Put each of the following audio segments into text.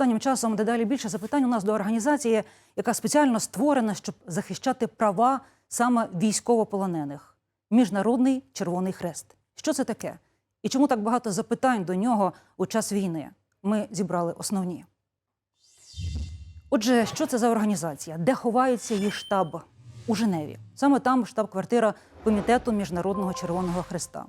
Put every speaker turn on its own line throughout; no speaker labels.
останнім часом дедалі більше запитань у нас до організації, яка спеціально створена, щоб захищати права саме військовополонених. Міжнародний Червоний Хрест. Що це таке? І чому так багато запитань до нього у час війни? Ми зібрали основні. Отже, що це за організація? Де ховається її штаб? У Женеві. Саме там штаб-квартира Комітету Міжнародного Червоного Хреста.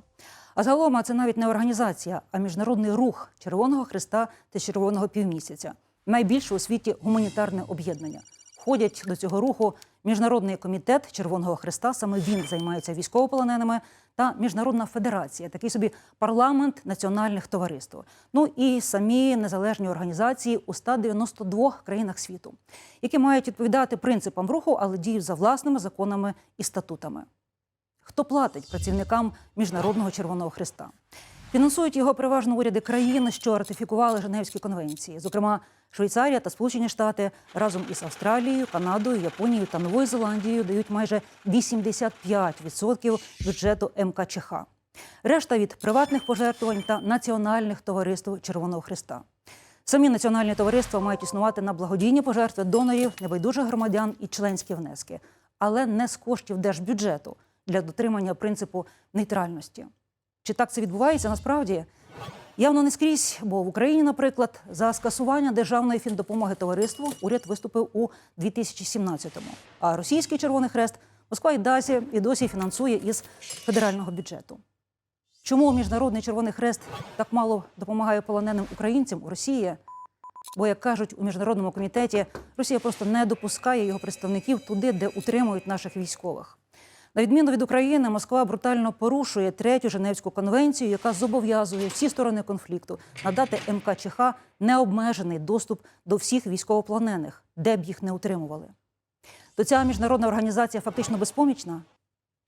А загалом це навіть не організація, а міжнародний рух Червоного Хреста та Червоного півмісяця. Найбільше у світі гуманітарне об'єднання. Входять до цього руху Міжнародний комітет Червоного Хреста, саме він займається військовополоненими, та Міжнародна федерація, такий собі парламент національних товариств. Ну і самі незалежні організації у 192 країнах світу, які мають відповідати принципам руху, але діють за власними законами і статутами. Хто платить працівникам Міжнародного Червоного Хреста? Фінансують його переважно уряди країн, що ратифікували Женевські конвенції, зокрема Швейцарія та Сполучені Штати разом із Австралією, Канадою, Японією та Новою Зеландією дають майже 85% бюджету МКЧХ. Решта від приватних пожертвувань та національних товариств Червоного Хреста. Самі національні товариства мають існувати на благодійні пожертви донорів, небайдужих громадян і членські внески, але не з коштів держбюджету для дотримання принципу нейтральності. Чи так це відбувається насправді? Явно не скрізь, бо в Україні, наприклад, за скасування державної фіндопомоги товариству уряд виступив у 2017-му. А російський Червоний Хрест Москва і досі, і досі фінансує із федерального бюджету. Чому Міжнародний Червоний Хрест так мало допомагає полоненим українцям у Росії? Бо, як кажуть у міжнародному комітеті, Росія просто не допускає його представників туди, де утримують наших військових. На відміну від України, Москва брутально порушує третю Женевську конвенцію, яка зобов'язує всі сторони конфлікту надати МКЧХ необмежений доступ до всіх військовополонених, де б їх не утримували. То ця міжнародна організація фактично безпомічна?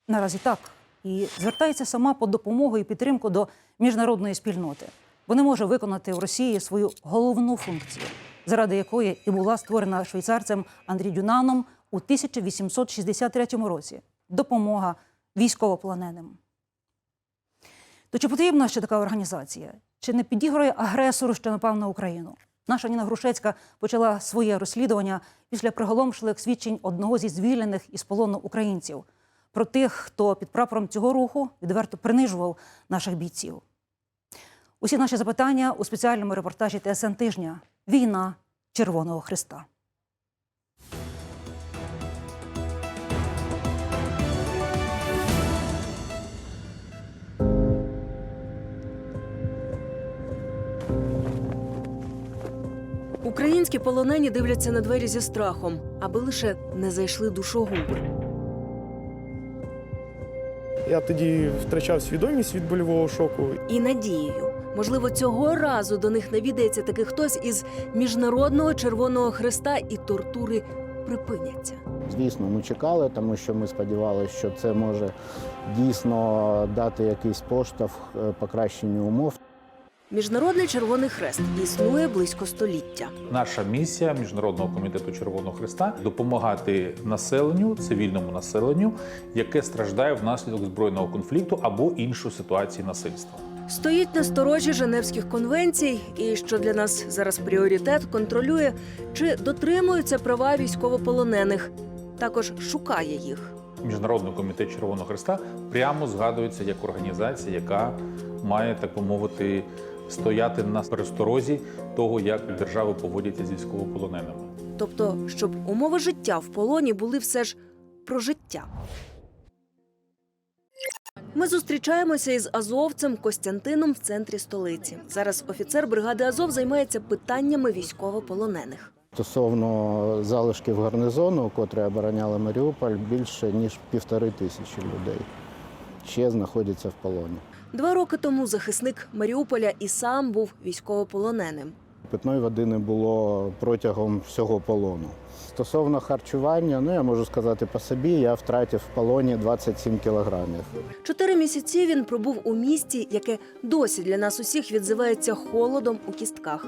Наразі так. І звертається сама по допомогу і підтримку до міжнародної спільноти, бо не може виконати в Росії свою головну функцію, заради якої і була створена швейцарцем Андрій Дюнаном у 1863 році допомога військовополоненим. То чи потрібна ще така організація? Чи не підігрує агресору, що напав на Україну? Наша Ніна Грушецька почала своє розслідування після приголомшливих свідчень одного зі звільнених із полону українців про тих, хто під прапором цього руху відверто принижував наших бійців. Усі наші запитання у спеціальному репортажі ТСН тижня Війна Червоного Христа.
Українські полонені дивляться на двері зі страхом, аби лише не зайшли душогуби.
Я тоді втрачав свідомість від больового шоку.
І надією. Можливо, цього разу до них навідається таки хтось із міжнародного Червоного Хреста і тортури припиняться.
Звісно, ми чекали, тому що ми сподівалися, що це може дійсно дати якийсь поштовх е, покращенню умов.
Міжнародний Червоний Хрест існує близько століття.
Наша місія міжнародного комітету Червоного Христа допомагати населенню, цивільному населенню, яке страждає внаслідок збройного конфлікту або іншої ситуації насильства.
Стоїть на сторожі Женевських конвенцій, і що для нас зараз пріоритет контролює, чи дотримуються права військовополонених. Також шукає їх.
Міжнародний комітет Червоного Христа прямо згадується як організація, яка має так би мовити стояти на пересторозі того, як держави поводяться з військовополоненими.
Тобто, щоб умови життя в полоні були все ж про життя. Ми зустрічаємося із азовцем Костянтином в центрі столиці. Зараз офіцер бригади Азов займається питаннями військовополонених.
Стосовно залишків гарнизону, котрі обороняли Маріуполь, більше ніж півтори тисячі людей ще знаходяться в полоні.
Два роки тому захисник Маріуполя і сам був військовополоненим.
Питної води не було протягом всього полону. Стосовно харчування, ну я можу сказати по собі, я втратив в полоні 27 кілограмів.
Чотири місяці він пробув у місті, яке досі для нас усіх відзивається холодом у кістках.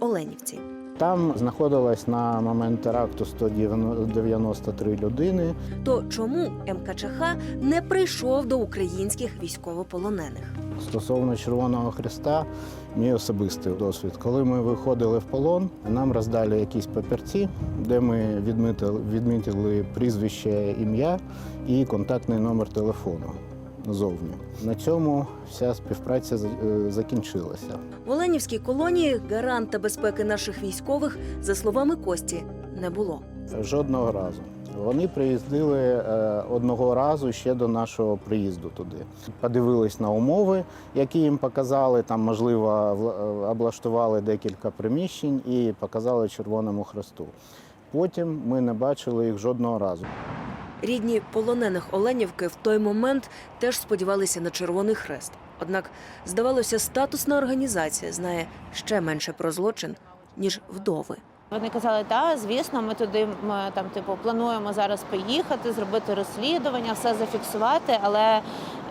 Оленівці.
Там знаходилось на момент теракту 193 людини.
То чому МКЧХ не прийшов до українських військовополонених?
Стосовно Червоного Христа, мій особистий досвід. Коли ми виходили в полон, нам роздали якісь папірці, де ми відмітили, відмітили прізвище, ім'я і контактний номер телефону зовні. На цьому вся співпраця е, закінчилася.
В Оленівській колонії гаранта безпеки наших військових, за словами Кості, не було.
Жодного разу. Вони приїздили е, одного разу ще до нашого приїзду туди. Подивились на умови, які їм показали. Там, можливо, е, облаштували декілька приміщень і показали Червоному Хресту. Потім ми не бачили їх жодного разу.
Рідні полонених Оленівки в той момент теж сподівалися на Червоний Хрест. Однак, здавалося, статусна організація знає ще менше про злочин, ніж вдови.
Вони казали, так, звісно, ми туди ми, там, типу, плануємо зараз поїхати, зробити розслідування, все зафіксувати. Але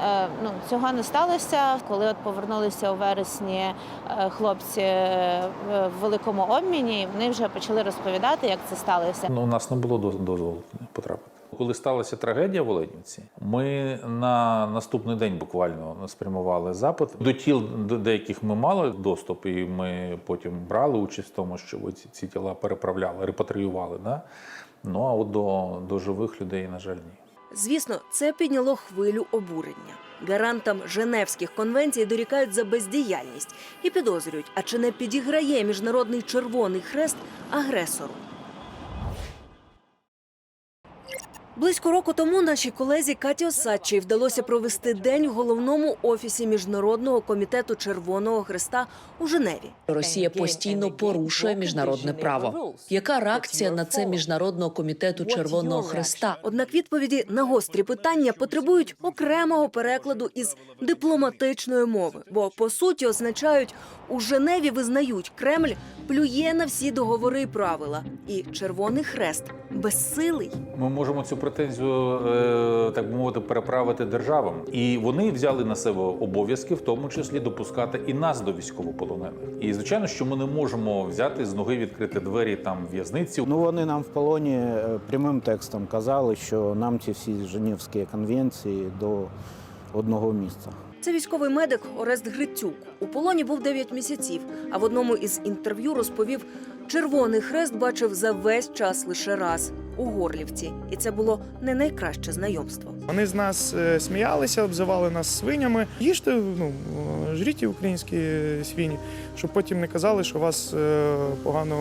е, ну, цього не сталося. Коли от повернулися у вересні е, хлопці е, в великому обміні, вони вже почали розповідати, як це сталося.
Ну, у нас не було доз- дозволу потрапити. Коли сталася трагедія в Оленівці, ми на наступний день буквально спрямували запит. До тіл до деяких ми мали доступ, і ми потім брали участь в тому, що ці, ці тіла переправляли, репатріювали. Да? Ну а от до, до живих людей, на жаль, ні.
Звісно, це підняло хвилю обурення. Гарантам Женевських конвенцій дорікають за бездіяльність і підозрюють, а чи не підіграє міжнародний Червоний Хрест агресору. Близько року тому нашій колезі Каті Осадчій вдалося провести день у головному офісі Міжнародного комітету Червоного Хреста у Женеві.
Росія постійно порушує міжнародне право. Яка реакція на це міжнародного комітету Червоного Хреста?
Однак відповіді на гострі питання потребують окремого перекладу із дипломатичної мови, бо по суті означають у Женеві визнають Кремль плює на всі договори і правила, і Червоний Хрест безсилий.
Ми можемо цю претензію, е, так би мовити, переправити державам. І вони взяли на себе обов'язки, в тому числі допускати і нас до військовополонених. І звичайно, що ми не можемо взяти з ноги відкрити двері там в'язниці.
Ну вони нам в полоні е, прямим текстом казали, що нам ці всі Женевські конвенції до одного місця.
Це військовий медик Орест Грицюк. У полоні був 9 місяців. А в одному із інтерв'ю розповів, Червоний Хрест бачив за весь час лише раз у Горлівці, і це було не найкраще знайомство.
Вони з нас е, сміялися, обзивали нас свинями. Їжте, ну жріть українські свині, щоб потім не казали, що вас е, погано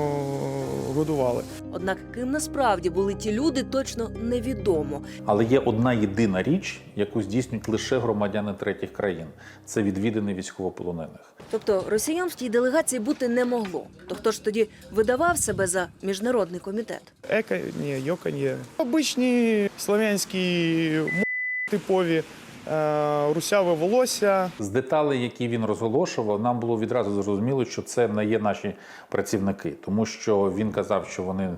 годували.
Однак ким насправді були ті люди, точно невідомо.
Але є одна єдина річ, яку здійснюють лише громадяни третіх країн це відвідини військовополонених.
Тобто росіян в тій делегації бути не могло. То хто ж тоді видавав себе за міжнародний комітет?
Ека, ні, йока. Обичні слов'янські типові, русяве волосся.
З деталей, які він розголошував, нам було відразу зрозуміло, що це не є наші працівники, тому що він казав, що вони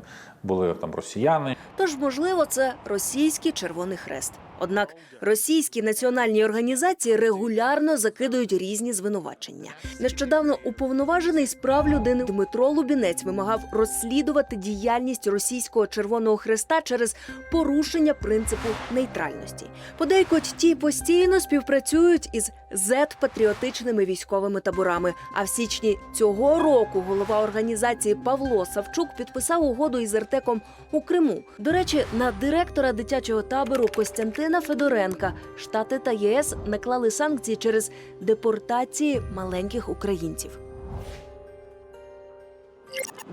були там росіяни.
Тож, можливо, це російський Червоний Хрест. Однак російські національні організації регулярно закидують різні звинувачення. Нещодавно уповноважений з прав людини Дмитро Лубінець вимагав розслідувати діяльність російського Червоного Хреста через порушення принципу нейтральності. Подейкуть ті постійно співпрацюють із зет-патріотичними військовими таборами. А в січні цього року голова організації Павло Савчук підписав угоду із Ертеком у Криму. До речі, на директора дитячого табору Костянтина Федоренка Штати та ЄС наклали санкції через депортації маленьких українців.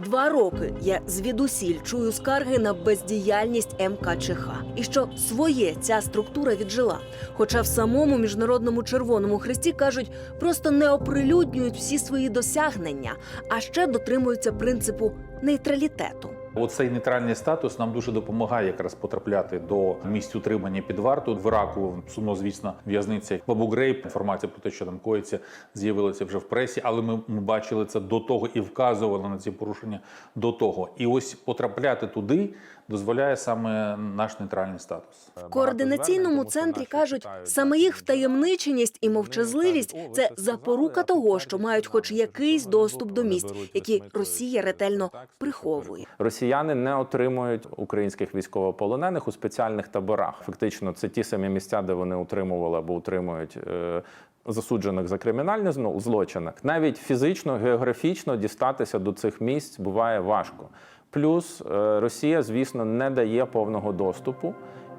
Два роки я звідусіль чую скарги на бездіяльність МКЧХ. І що своє ця структура віджила. Хоча в самому міжнародному червоному хресті кажуть, просто не оприлюднюють всі свої досягнення, а ще дотримуються принципу нейтралітету.
Оцей нейтральний статус нам дуже допомагає якраз потрапляти до місць утримання під варту. В Іраку сумнозвісна в'язниця в Абу-Грейб. Інформація про те, що там коїться, з'явилася вже в пресі, але ми, ми бачили це до того і вказували на ці порушення до того. І ось потрапляти туди дозволяє саме наш нейтральний статус.
В координаційному центрі кажуть, саме їх втаємниченість і мовчазливість це запорука того, що мають хоч якийсь доступ до місць, які Росія ретельно приховує.
Росіяни не отримують українських військовополонених у спеціальних таборах. Фактично, це ті самі місця, де вони утримували або утримують. е, Засуджених за кримінальні зно- злочини навіть фізично, географічно дістатися до цих місць буває важко. Плюс е, Росія, звісно, не дає повного доступу,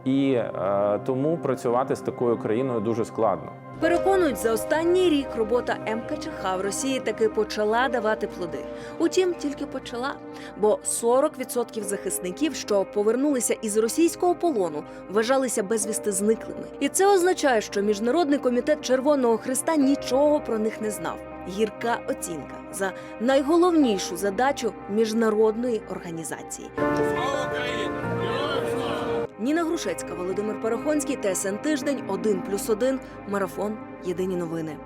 і е, тому працювати з такою країною дуже складно.
Переконують, за останній рік робота МКЧХ в Росії таки почала давати плоди. Утім, тільки почала. Бо 40% захисників, що повернулися із російського полону, вважалися безвісти зниклими. І це означає, що міжнародний комітет Червоного Христа нічого про них не знав. Гірка оцінка за найголовнішу задачу міжнародної організації. Ніна Грушецька, Володимир Парахонський, ТСН Тиждень, 1+,1, Марафон. Єдині новини.